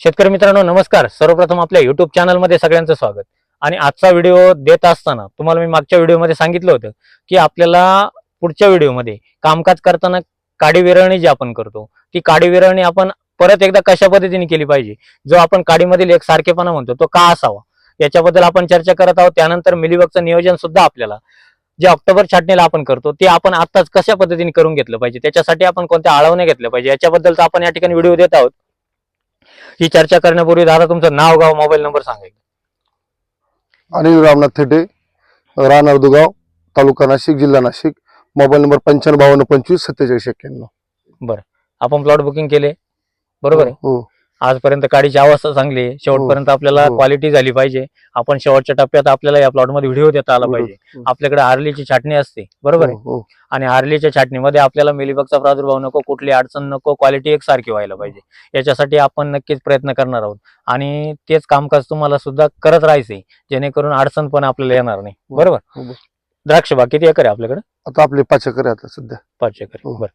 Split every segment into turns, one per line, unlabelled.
शेतकरी मित्रांनो नमस्कार. सर्वप्रथम आपल्या युट्यूब चॅनलमध्ये सगळ्यांचं स्वागत. आणि आजचा व्हिडिओ देत असताना तुम्हाला मी मागच्या व्हिडिओमध्ये सांगितलं होतं की आपल्याला पुढच्या व्हिडिओमध्ये कामकाज करताना काडी विरळणी जी आपण करतो ती काडी विरळणी आपण परत एकदा कशा पद्धतीने केली पाहिजे? जो आपण काडीमधील एक सारखेपणा म्हणतो तो का असावा? याच्याबद्दल आपण चर्चा करत आहोत. त्यानंतर मिलीबगचं नियोजन सुद्धा आपल्याला जे ऑक्टोबर छाटणीला आपण करतो ते आपण आताच कशा पद्धतीने करून घेतलं पाहिजे? त्याच्यासाठी आपण कोणत्या आळवणे घेतल्या पाहिजे? याच्याबद्दल आपण या ठिकाणी व्हिडिओ देत आहोत. ही चर्चा करण्यापूर्वी दादा तुमचं नाव गाव मोबाईल नंबर सांगायचं
अनिल रामनाथ थेटे राहणार दुगाव तालुका नाशिक जिल्हा नाशिक. मोबाईल नंबर पंच्याण्णव बावन्न पंचवीस सत्तेचाळीस एक्क्याण्णव.
आपण प्लॉट बुकिंग केले. बरोबर आहे?
हो.
आजपर्यंत गाडीची अवस्था चांगली आहे. शेवटपर्यंत आपल्याला
हो.
क्वालिटी झाली पाहिजे. आपण शेवटच्या टप्प्यात आपल्याला या प्लॉटमध्ये व्हिडिओ देता आला पाहिजे
हो,
आपल्याकडे आर्लीची छाटणी असते. बरोबर आहे?
हो, हो.
आणि आर्लीच्या छाटणीमध्ये आपल्याला मिलीबगचा प्रादुर्भाव नको कुठली अडचण नको क्वालिटी एकसारखी व्हायला पाहिजे. याच्यासाठी आपण नक्कीच प्रयत्न करणार आहोत. आणि तेच कामकाज तुम्हाला सुद्धा करत राहायचे जेणेकरून अडचण पण आपल्याला येणार नाही. बरोबर?
हो.
द्राक्ष बाग किती एकर आहे आपल्याकडे?
आता आपले पाच एकर आहे आता सध्या.
पाच एकर
हो.
बरं.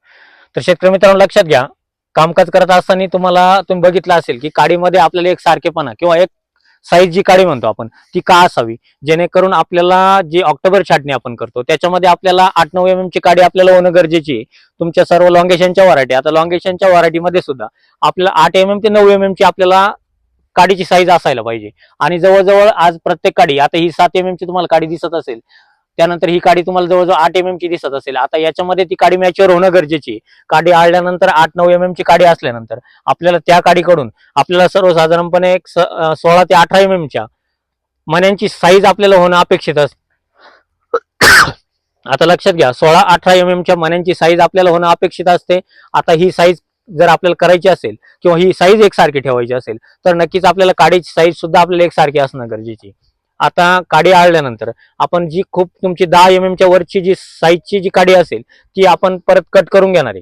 तर शेतकरी मित्रांनो लक्षात घ्या. कामकाज करत असताना तुम्हाला तुम्ही बघितलं असेल की काडीमध्ये आपल्याला एक सारखेपणा किंवा एक साईज जी काडी म्हणतो आपण ती का असावी? जेणेकरून आपल्याला जी ऑक्टोबर छाटणी आपण करतो त्याच्यामध्ये आपल्याला आठ नऊ एम ची काडी आपल्याला होणं गरजेची आहे. तुमच्या सर्व लॉंगेशनच्या व्हरायटी आता लॉंगेशनच्या व्हरायटीमध्ये सुद्धा आपल्याला आठ एम एम ते नऊ एम एम ची आपल्याला काडीची साईज असायला पाहिजे. आणि जवळजवळ आज प्रत्येक काडी आता ही सात एम एम ची तुम्हाला काडी दिसत असेल त्यानंतर ही काडी तुम्हाला जवळजवळ आठ एम ची दिसत असेल. आता याच्यामध्ये ती काडी मॅच्युअर होणं गरजेची काडी आळल्यानंतर आठ नऊ एम एम ची काडी असल्यानंतर आपल्याला त्या काडीकडून आपल्याला सर्वसाधारणपणे एक सोळा ते अठरा एम च्या मण्यांची साईज आपल्याला होणं अपेक्षित असते आता लक्षात घ्या सोळा अठरा एम एम च्या मण्यांची साईज आपल्याला होणं अपेक्षित असते. आता ही साईज जर आपल्याला करायची असेल किंवा ही साईज एकसारखी ठेवायची असेल तर नक्कीच आपल्याला काडीची साईज सुद्धा आपल्याला एकसारखी असणं गरजेची आता काडी आळल्यानंतर आपण जी खूप तुमची दहा एम च्या वरची जी साईजची जी काडी असेल ती आपण परत कट करून घेणार आहे.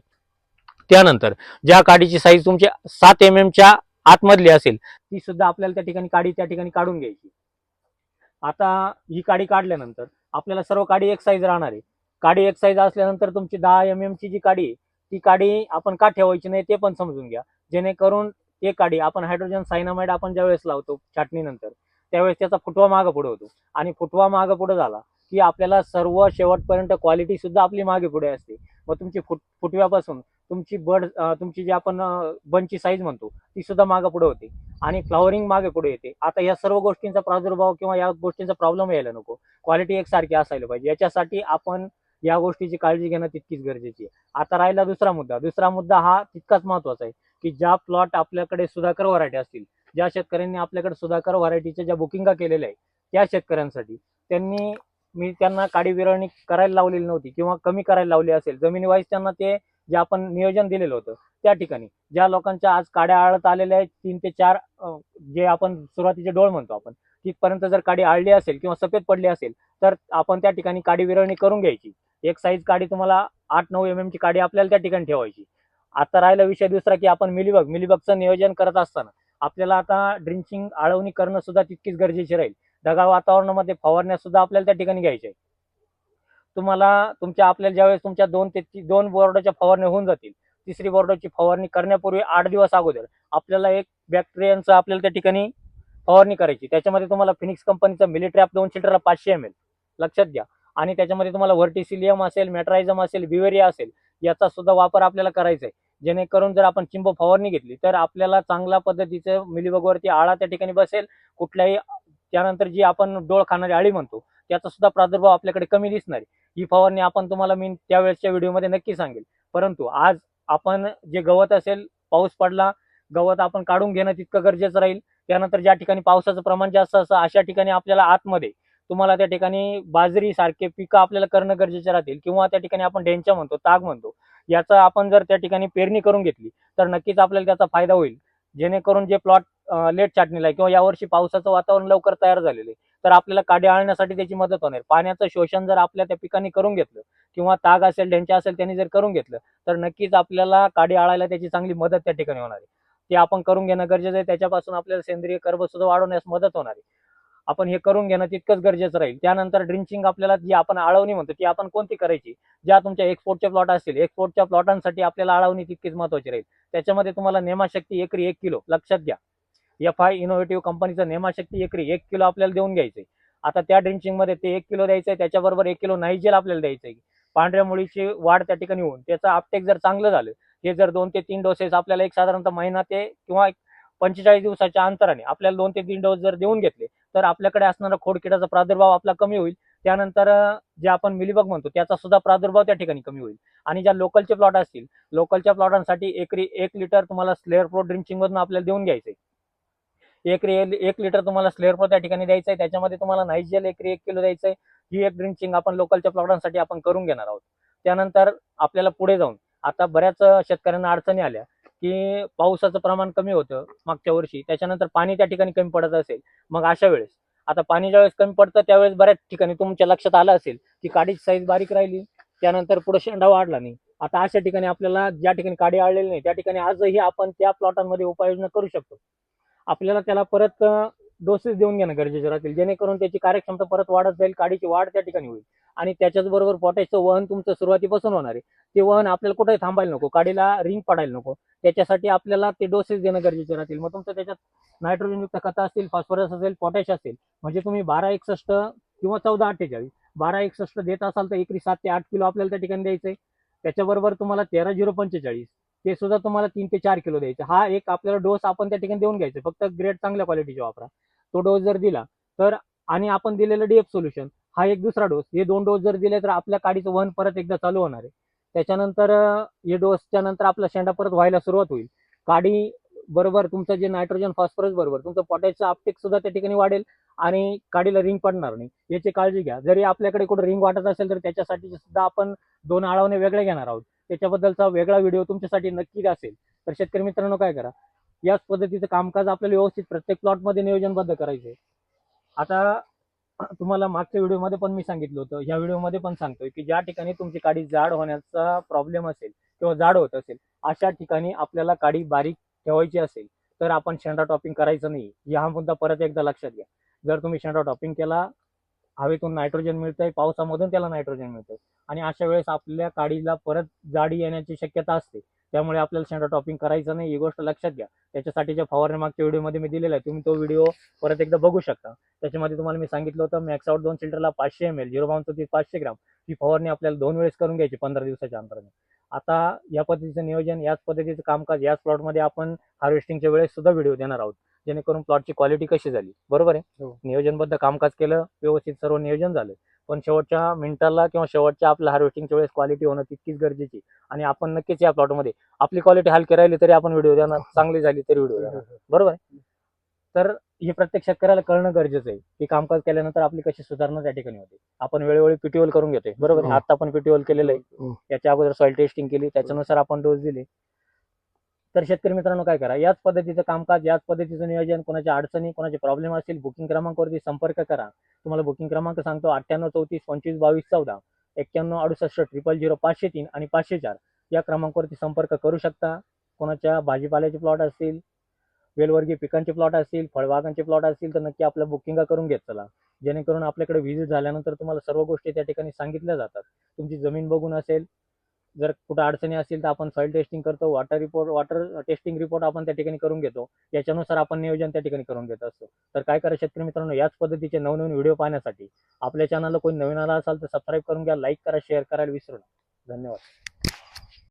त्यानंतर ज्या काडीची साईज तुमची सात एम च्या आतमधली असेल ती सुद्धा आपल्याला त्या ठिकाणी काडी त्या ठिकाणी काढून घ्यायची. आता ही काडी काढल्यानंतर आपल्याला सर्व काडी एक साईज राहणार आहे. काडी एक साईज असल्यानंतर तुमची दहा एम एमची जी काडी आहे ती काडी आपण का ठेवायची नाही ते पण समजून घ्या. जेणेकरून ते काडी आपण हायड्रोजन सायनामाइड आपण ज्यावेळेस लावतो छाटणीनंतर त्यावेळेस त्याचा फुटवा मागं पुढे होतो. आणि फुटवा मागं पुढे झाला की आपल्याला सर्व शेवटपर्यंत क्वालिटी सुद्धा आपली मागे पुढे असते. व तुमची फुट फुटव्यापासून तुमची बड तुमची जी आपण बनची साईज म्हणतो ती सुद्धा मागे पुढे होते. आणि फ्लॉवरिंग मागे पुढे येते. आता या सर्व गोष्टींचा प्रादुर्भाव किंवा या गोष्टींचा प्रॉब्लेम यायला नको. क्वालिटी एकसारखी असायला पाहिजे. याच्यासाठी आपण या गोष्टीची काळजी घेणं तितकीच गरजेची आहे. आता राहिला दुसरा मुद्दा. दुसरा मुद्दा हा तितकाच महत्त्वाचा आहे की ज्या प्लॉट आपल्याकडे सुधाकर व्हरायटी असतील ज्या शेतकऱ्यांनी आपल्याकडे सुधाकर व्हरायटीच्या ज्या बुकिंगा केलेल्या आहेत त्या शेतकऱ्यांसाठी. त्यांनी मी त्यांना काडी विरळणी करायला लावलेली नव्हती किंवा कमी करायला लावली असेल. जमिनी वाईज त्यांना ते जे आपण नियोजन दिलेलं होतं त्या ठिकाणी. ज्या लोकांच्या आज काड्या आळत आलेल्या आहेत तीन ते चार जे आपण सुरुवातीचे डोळ म्हणतो आपण तिथपर्यंत जर काडी आळली असेल किंवा सफेद पडली असेल तर आपण त्या ठिकाणी काडी विरळणी करून घ्यायची. एक साईज काडी तुम्हाला आठ नऊ एम एम ची काडी आपल्याला त्या ठिकाणी ठेवायची. आता राहिला विषय दुसरा की आपण मिलीबग मिलीबगचं नियोजन करत असताना आपल्याला आता ड्रिंचिंग आळवणी करणं सुद्धा तितकीच गरजेची राहील. ढगाळ वातावरणामध्ये फवारण्या सुद्धा आपल्याला त्या ठिकाणी घ्यायच्या आहे तुम्हाला तुमच्या आपल्याला ज्यावेळेस तुमच्या दोन ते दोन बोर्डाच्या फवारण्या होऊन जातील तिसरी बोर्डाची फवारणी करण्यापूर्वी आठ दिवस अगोदर आपल्याला एक बॅक्टेरियांचं आपल्याला त्या ठिकाणी फवारणी करायची. त्याच्यामध्ये तुम्हाला फिनिक्स कंपनीचा मिलिट्रॅप दोन लिटरला पाचशे एम एल लक्षात घ्या. आणि त्याच्यामध्ये तुम्हाला व्हर्टिसिलियम असेल मॅट्रायझम असेल बिवेरिया असेल याचा सुद्धा वापर आपल्याला करायचा आहे. जेणेकरून जर आपण चिंब फवारणी घेतली तर आपल्याला चांगल्या पद्धतीचं मिलीबगवरती आळा त्या ठिकाणी बसेल. कुठल्याही त्यानंतर जी आपण डोळ खाणारी आळी म्हणतो त्याचा सुद्धा प्रादुर्भाव आपल्याकडे कमी दिसणार ही फवारणी आपण तुम्हाला मी त्यावेळेसच्या व्हिडिओमध्ये नक्की सांगेल. परंतु आज आपण जे गवत असेल पाऊस पडला गवत आपण काढून घेणं तितकं गरजेचं राहील. त्यानंतर ज्या ठिकाणी पावसाचं प्रमाण जास्त असतं अशा ठिकाणी आपल्याला आतमध्ये तुम्हाला त्या ठिकाणी बाजरी सारखे पिकं आपल्याला करणं गरजेचे राहतील. किंवा त्या ठिकाणी आपण ढेंचा म्हणतो ताग म्हणतो याचा आपण जर त्या ठिकाणी पेरणी करून घेतली तर नक्कीच आपल्याला त्याचा फायदा होईल. जेणेकरून जे प्लॉट लेट छाटणीला आहे किंवा यावर्षी पावसाचं वातावरण लवकर तयार झालेलं आहे तर आपल्याला काडी आणण्यासाठी त्याची मदत होणार. पाण्याचं शोषण जर आपल्या त्या पिकांनी करून घेतलं किंवा ताग असेल ढेंच्या असेल त्यांनी जर करून घेतलं तर नक्कीच आपल्याला काडी आळायला त्याची चांगली मदत त्या ठिकाणी होणार आहे. ते आपण करून घेणं गरजेचं आहे. त्याच्यापासून आपल्याला सेंद्रिय कर्ब सुद्धा वाढवण्यास मदत होणार आहे. आपण हे करून घेणं तितकंच गरजेचं राहील. त्यानंतर ड्रिंचिंग आपल्याला जी आपण आळवणी म्हणतो ती आपण कोणती करायची? ज्या तुमच्या एक्सपोर्टच्या प्लॉट असतील एक्सपोर्टच्या प्लॉटांसाठी आपल्याला आळवणी तितकीच महत्वाची राहील. त्याच्यामध्ये तुम्हाला नेमाशक्ती एकरी एक किलो. लक्षात घ्या. एफ आय इनोव्हेटिव्ह कंपनीचं नेमाशक्ती एकरी एक किलो आपल्याला देऊन घ्यायचंय. आता त्या ड्रिंचिंगमध्ये ते एक किलो द्यायचं आहे त्याच्याबरोबर एक किलो नाईजेल आपल्याला द्यायचं आहे पांढऱ्या मुळीची वाढ त्या ठिकाणी होऊन त्याचं आपटेक जर चांगलं झालं हे जर दोन ते तीन डोसेस आपल्याला एक साधारणतः महिना ते किंवा पंचेचाळीस दिवसाच्या अंतराने आपल्याला दोन ते तीन डोस जर देऊन घेतले तर आपल्याकडे असणारा खोडकिडाचा प्रादुर्भाव आपला कमी होईल. त्यानंतर जे आपण मिलीबग म्हणतो त्याचा सुद्धा प्रादुर्भाव त्या ठिकाणी कमी होईल. आणि ज्या लोकलचे प्लॉट असतील लोकलच्या प्लॉटांसाठी एकरी एक लिटर तुम्हाला स्लेअर प्रो ड्रिंचिंग मधून आपल्याला देऊन घ्यायचंय. एकरी एक लिटर तुम्हाला स्लेअर प्रो त्या ठिकाणी द्यायचं आहे त्याच्यामध्ये तुम्हाला नायजेल एकरी एक किलो द्यायचंय. ही एक ड्रिंचिंग आपण लोकलच्या प्लॉटांसाठी आपण करून घेणार आहोत. त्यानंतर आपल्याला पुढे जाऊन आता बऱ्याच शेतकऱ्यांना अडचणी आल्या. की पावसाचं प्रमाण कमी होतं मागच्या वर्षी. त्याच्यानंतर पाणी त्या ठिकाणी कमी पडत असेल. मग अशा वेळेस. आता पाणी ज्यावेळेस कमी पडतं त्यावेळेस बऱ्याच ठिकाणी तुमच्या लक्षात आलं असेल की काडीची साईज बारीक राहिली. त्यानंतर पुढे शेंडा वाढला नाही. आता अशा ठिकाणी आपल्याला ज्या ठिकाणी काडी आळलेली नाही त्या ठिकाणी आजही आपण त्या प्लॉटांमध्ये उपाययोजना करू शकतो. आपल्याला त्याला परत डोसेस देऊन घेणं गरजेचे राहतील. जेणेकरून त्याची कार्यक्षमता परत वाढत जाईल काडीची वाढ त्या ठिकाणी होईल. आणि त्याच्याच बरोबर पोटॅशचं वहन तुमचं सुरुवातीपासून होणार आहे. ते वहन आपल्याला कुठेही थांबायला नको काडीला रिंग पडायला नको. त्याच्यासाठी आपल्याला ते डोसेस देणं गरजेचे राहतील. मग तुमचं त्याच्यात नायट्रोजनयुक्त खतं असतील फॉस्फरस असेल पोटॅश असेल म्हणजे तुम्ही बारा एकसष्ट किंवा चौदा अठ्ठेचाळीस बारा एकसष्ट देत असाल तर एकरी सात ते आठ किलो आपल्याला त्या ठिकाणी द्यायचं आहे त्याच्याबरोबर तुम्हाला तेरा झिरो पंचेचाळीस ते सुद्धा तुम्हाला तीन ते चार किलो द्यायचे. हा एक आपल्याला डोस आपण त्या ठिकाणी देऊन घ्यायचा फक्त ग्रेड चांगल्या क्वालिटीचे वापरा. तो डोस जर दिला तर आणि आपण दिलेलं डीएफ सोल्युशन हा एक दुसरा डोस हे दोन डोस जर दिले तर आपल्या काडीचं वहन परत एकदा चालू होणार आहे. त्याच्यानंतर हे डोसच्या नंतर आपला शेंडा परत व्हायला सुरुवात होईल. काडी बरोबर तुमचं जे नायट्रोजन फॉस्फरस बरोबर तुमचं पोटॅशचं आपटेक सुद्धा त्या ठिकाणी वाढेल आणि काडीला रिंग पडणार नाही. याची काळजी घ्या. जरी आपल्याकडे कुठं रिंग वाटत असेल तर त्याच्यासाठी सुद्धा आपण दोन आळावणे वेगळे घेणार आहोत. त्याच्याबद्दलचा वेगळा व्हिडिओ तुमच्यासाठी नक्कीच असेल. तर शेतकरी मित्रांनो काय करा? याच पद्धतीचं कामकाज आपल्याला व्यवस्थित प्रत्येक प्लॉटमध्ये नियोजनबद्ध करायचं आता तुम्हाला मागच्या व्हिडिओमध्ये पण मी सांगितलं होतं. ह्या व्हिडिओमध्ये पण सांगतोय की ज्या ठिकाणी तुमची काडी जाड होण्याचा प्रॉब्लेम असेल किंवा जाड होत असेल अशा ठिकाणी आपल्याला काडी बारीक ठेवायची असेल तर आपण शेंडा टॉपिंग करायचं नाही. हा मुद्दा परत एकदा लक्षात घ्या. जर तुम्ही शेंडा टॉपिंग केला हवेतून नायट्रोजन मिळतंय पावसामधून त्याला नायट्रोजन मिळतंय. आणि अशा वेळेस आपल्या काडीला परत जाडी येण्याची शक्यता असते. त्यामुळे आपल्याला शेंडा टॉपिंग करायचं नाही. ही गोष्ट लक्षात घ्या. त्याच्यासाठीच्या फवारणी मागच्या व्हिडिओमध्ये मी दिलेला आहे तुम्ही तो व्हिडिओ परत एकदा बघू शकता. त्याच्यामध्ये तुम्हाला मी सांगितलं होतं मॅक्स आउट दोन सिल्टरला पाचशे एम एल झिरो बाउन पाचशे ग्राम. ही फवारणी आपल्याला दोन वेळेस करून घ्यायची पंधरा दिवसाच्या अंतराने. आता या पद्धतीचं नियोजन याच पद्धतीचं कामकाज याच प्लॉटमध्ये आपण हार्वेस्टिंगच्या वेळेस सुद्धा व्हिडिओ देणार आहोत. जेणेकरून प्लॉटची क्वालिटी कशी झाली. बरोबर आहे?
हो.
नियोजनबद्ध कामकाज केलं व्यवस्थित सर्व नियोजन झालं. पण शेवटच्या मिनिटाला किंवा शेवटच्या आपल्या हार्वेस्टिंगच्या वेळेस क्वालिटी होणं तितकीच गरजेची. आणि आपण नक्कीच या प्लॉटमध्ये आपली क्वालिटी हलकी राहिली तरी आपण व्हिडिओ देणार चांगली झाली तरी व्हिडिओ देणार बरोबर आहे? तर हे प्रत्येक शेतकऱ्याला कळणं गरजेचं आहे की कामकाज केल्यानंतर आपली कशी सुधारणा त्या ठिकाणी होते. आपण वेळोवेळी पीटीओल करून घेतोय. बरोबर
हो.
आता आपण पीटीओल केलेलं आहे.
हो.
याच्या अगोदर सॉइल टेस्टिंग केली त्याच्यानुसार आपण डोस दिले. तर शेतकरी मित्रांनो काय करा? याच पद्धतीचं कामकाज याच पद्धतीचं नियोजन कोणाच्या अडचणी कोणाचे प्रॉब्लेम असतील बुकिंग क्रमांकावरती संपर्क करा. तुम्हाला बुकिंग क्रमांक सांगतो अठ्ठ्याण्णव चौतीस पंचवीस बावीस चौदा एक्क्याण्णव अडुसष्ट ट्रिपल झिरो पाचशे तीन आणि पाचशे चार. या क्रमांकावरती संपर्क करू शकता. कोणाच्या भाजीपाल्याचे प्लॉट असतील वेलवर्गीय पिकांचे प्लॉट असतील फळबागांचे प्लॉट असतील तर नक्की आपल्या बुकिंग करून घेत चला. जेणेकरून आपल्याकडे व्हिजिट झाल्यानंतर तुम्हाला सर्व गोष्टी त्या ठिकाणी सांगितल्या जातात. तुमची जमीन बघून असेल जर कुठं अडचणी असतील तर आपण सॉइल टेस्टिंग करतो water report water testing report आपण त्या ठिकाणी करून घेतो. याच्यानुसार आपण नियोजन त्या ठिकाणी करून घेत असतो. तर काय करा शेतकरी मित्रांनो याच पद्धतीचे नवनवीन व्हिडिओ पाहण्यासाठी आपल्या चॅनलला कोणी नवीन आला असाल तर सबस्क्राईब करून घ्या लाईक करा शेअर करायला विसरू नका. धन्यवाद.